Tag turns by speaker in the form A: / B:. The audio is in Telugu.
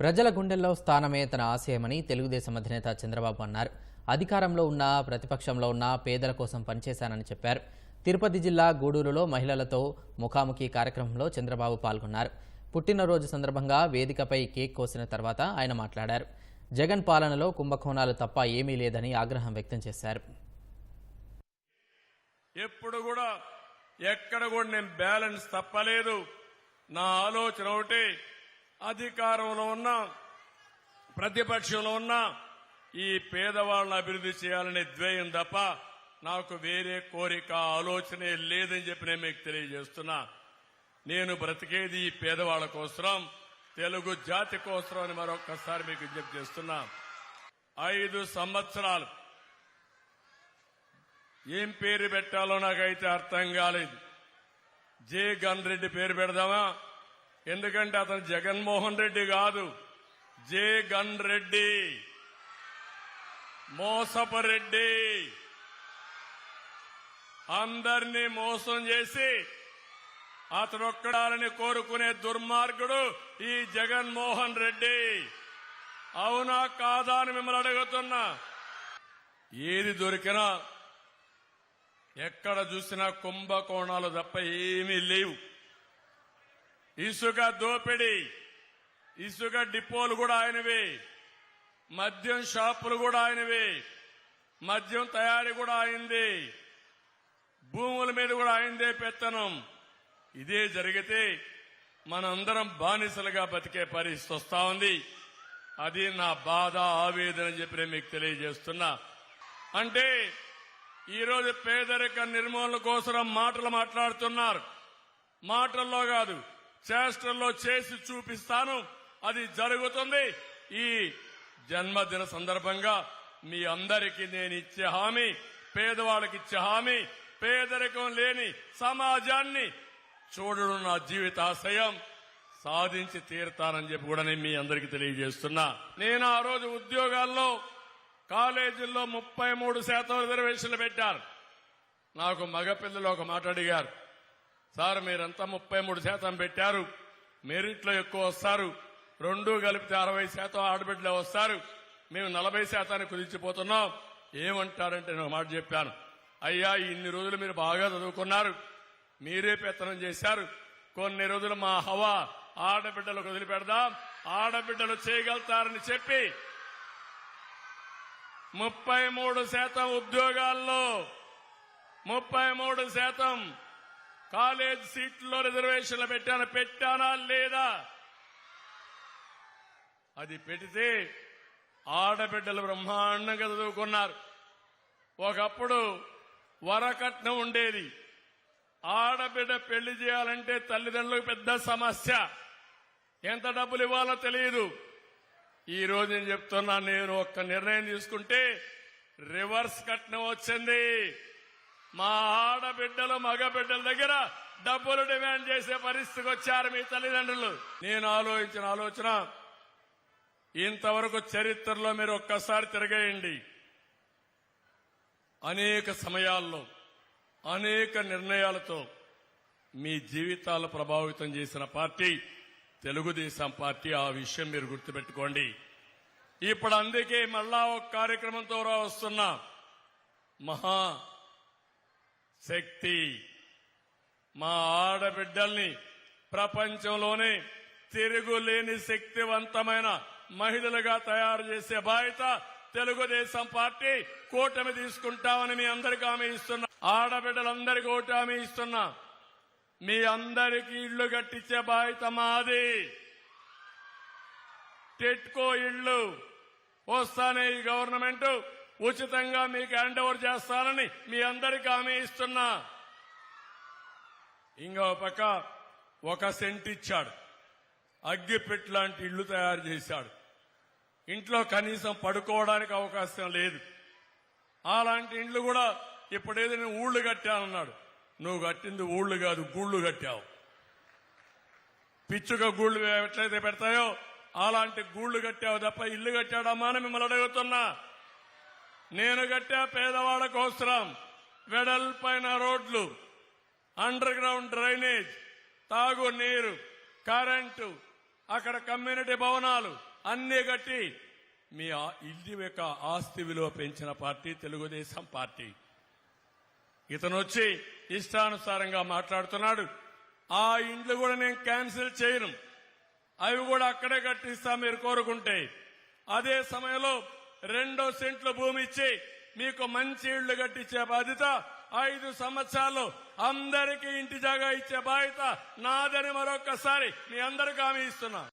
A: ప్రజల గుండెల్లో స్థానమే తన ఆశయమని తెలుగుదేశం అధినేత చంద్రబాబు అన్నారు. అధికారంలో ఉన్న ప్రతిపక్షంలో ఉన్న పేదల కోసం పనిచేశానని చెప్పారు. తిరుపతి జిల్లా గూడూరులో మహిళలతో ముఖాముఖి కార్యక్రమంలో చంద్రబాబు పాల్గొన్నారు. పుట్టినరోజు సందర్భంగా వేదికపై కేక్ కోసిన తర్వాత ఆయన మాట్లాడారు. జగన్ పాలనలో కుంభకోణాలు తప్ప ఏమీ లేదని ఆగ్రహం వ్యక్తం చేశారు.
B: ఎప్పుడు కూడా ఎక్కడ కూడా నేను బ్యాలెన్స్ తప్పలేదు. నా ఆలోచన ఒకటి అధికారంలో ఉన్న ప్రతిపక్షంలో ఉన్న ఈ పేదవాళ్ళని అభివృద్ధి చేయాలనే ద్వేయం తప్ప నాకు వేరే కోరిక ఆలోచనే లేదని చెప్పి నేను మీకు తెలియజేస్తున్నా. నేను బ్రతికేది ఈ పేదవాళ్ళ కోసం తెలుగు జాతి కోసం అని మరొకసారి మీకు విజ్ఞప్తి చేస్తున్నా. ఐదు సంవత్సరాలు ఏం పేరు పెట్టాలో నాకైతే అర్థం కాలేదు. జే గన్ రెడ్డి పేరు పెడదామా? ఎందుకంటే అతను జగన్మోహన్ రెడ్డి కాదు. జేగన్ రెడ్డి. మోసపరెడ్డి. అందరినీ మోసం చేసి అతను ఒక్కడాలని కోరుకునే దుర్మార్గుడు ఈ జగన్మోహన్ రెడ్డి. అవునా కాదా అని మిమ్మల్ని అడుగుతున్నా. ఏది దొరికినా ఎక్కడ చూసినా కుంభకోణాలు తప్ప ఏమీ లేవు. ఇసుక దోపిడీ ఇసుక డిపోలు కూడా ఆయనవే మద్యం షాపులు కూడా ఆయనవే మద్యం తయారీ కూడా అయింది భూముల మీద కూడా అయిందే పెత్తనం. ఇదే జరిగితే మనందరం బానిసలుగా బతికే పరిస్థితి వస్తా ఉంది. అది నా బాధ ఆవేదన చెప్పి నేను మీకు తెలియజేస్తున్నా. అంటే ఈరోజు పేదరిక నిర్మూలన కోసం మాటలు మాట్లాడుతున్నారు. మాటల్లో కాదు చేష్టల్లో చేసి చూపిస్తాను. అది జరుగుతుంది. ఈ జన్మదిన సందర్భంగా మీ అందరికీ నేను ఇచ్చే హామీ పేదవాళ్ళకి ఇచ్చే హామీ పేదరికం లేని సమాజాన్ని చూడడం నా జీవితాశయం సాధించి తీరుతానని చెప్పి కూడా నేను మీ అందరికీ తెలియజేస్తున్నా. నేను ఆ రోజు ఉద్యోగాల్లో కాలేజీల్లో ముప్పై మూడు శాతం రిజర్వేషన్లు పెట్టారు. నాకు మగపిల్లలు ఒక మాట అడిగారు. సార్ మీరంతా ముప్పై మూడు శాతం పెట్టారు. మెరిట్లో ఎక్కువ వస్తారు. రెండు కలిపితే అరవై శాతం ఆడబిడ్డలే వస్తారు. మేము నలభై శాతాన్ని కుదించిపోతున్నాం. ఏమంటారంటే నేను మాట చెప్పాను. అయ్యా ఇన్ని రోజులు మీరు బాగా చదువుకున్నారు. మీరే పెత్తనం చేశారు. కొన్ని రోజులు మా హవా ఆడబిడ్డలకు వదిలిపెడదాం. ఆడబిడ్డలు చేయగలుగుతారని చెప్పి ముప్పై మూడు శాతం ఉద్యోగాల్లో ముప్పై మూడు శాతం కాలేజ్ సీట్లో రిజర్వేషన్లు పెట్టాను పెట్టానా లేదా? అది పెడితే ఆడబిడ్డలు బ్రహ్మాండంగా చదువుకున్నారు. ఒకప్పుడు వరకట్నం ఉండేది. ఆడబిడ్డ పెళ్ళి చేయాలంటే తల్లిదండ్రులకు పెద్ద సమస్య. ఎంత డబ్బులు ఇవ్వాలో తెలియదు. ఈ రోజు నేను చెప్తున్నా నేను ఒక్క నిర్ణయం తీసుకుంటే రివర్స్ కట్నం వచ్చింది. మా ఆడబిడ్డలు మగబిడ్డల దగ్గర డబ్బులు డిమాండ్ చేసే పరిస్థితికి వచ్చారు మీ తల్లిదండ్రులు. నేను ఆలోచించిన ఆలోచన ఇంతవరకు చరిత్రలో మీరు ఒక్కసారి తిరగేయండి. అనేక సమయాల్లో అనేక నిర్ణయాలతో మీ జీవితాలు ప్రభావితం చేసిన పార్టీ తెలుగుదేశం పార్టీ ఆ విషయం మీరు గుర్తుపెట్టుకోండి. ఇప్పుడు అందుకే మళ్ళా ఒక కార్యక్రమంతో రా వస్తున్నా మహా శక్తి మా ఆడబిడ్డల్ని ప్రపంచంలోనే తిరుగులేని శక్తివంతమైన మహిళలుగా తయారు చేసే బాధ్యత తెలుగుదేశం పార్టీ కూటమి తీసుకుంటామని మీ అందరికీ హామీ ఇస్తున్నా. ఆడబిడ్డలందరికీ ఒకటి హామీ ఇస్తున్నా. మీ అందరికీ ఇళ్ళు కట్టించే బాధ్యత మాది. టెట్కో ఇళ్ళు వస్తానే ఈ గవర్నమెంట్. ఉచితంగా మీకు హ్యాండ్ ఓవర్ చేస్తానని మీ అందరికీ హామీ ఇస్తున్నా. ఇంకో పక్క ఒక సెంట్ ఇచ్చాడు. అగ్గిపెట్టి లాంటి ఇళ్ళు తయారు చేశాడు. ఇంట్లో కనీసం పడుకోవడానికి అవకాశం లేదు. అలాంటి ఇండ్లు కూడా ఇప్పుడేదో నేను ఊళ్ళు కట్టానన్నాడు. నువ్వు కట్టింది ఊళ్ళు కాదు గూళ్ళు కట్టావు. పిచ్చుక గూళ్ళు ఎట్లయితే పెడతాయో అలాంటి గూళ్ళు కట్టావు తప్ప ఇల్లు కట్టాడమ్మా అని మిమ్మల్ని అడుగుతున్నా. నేను కట్టా పేదవాళ్ళ కోసరం వెడల్పైన రోడ్లు అండర్ గ్రౌండ్ డ్రైనేజ్ తాగునీరు కరెంటు అక్కడ కమ్యూనిటీ భవనాలు అన్ని కట్టి మీ ఇల్లు యొక్క ఆస్తి విలువ పెంచిన పార్టీ తెలుగుదేశం పార్టీ. ఇతను వచ్చి ఇష్టానుసారంగా మాట్లాడుతున్నాడు. ఆ ఇండ్లు కూడా నేను క్యాన్సిల్ చేయను. అవి కూడా అక్కడే కట్టిస్తా మీరు కోరుకుంటే. అదే సమయంలో రెండో సెంట్ల భూమి ఇచ్చి మీకు మంచి ఇళ్ళు కట్టించే బాధ్యత ఐదు సంవత్సరాలు అందరికీ ఇంటి జాగా ఇచ్చే బాధ్యత నాదని మరొక్కసారి మీ అందరికీ హామీ ఇస్తున్నా.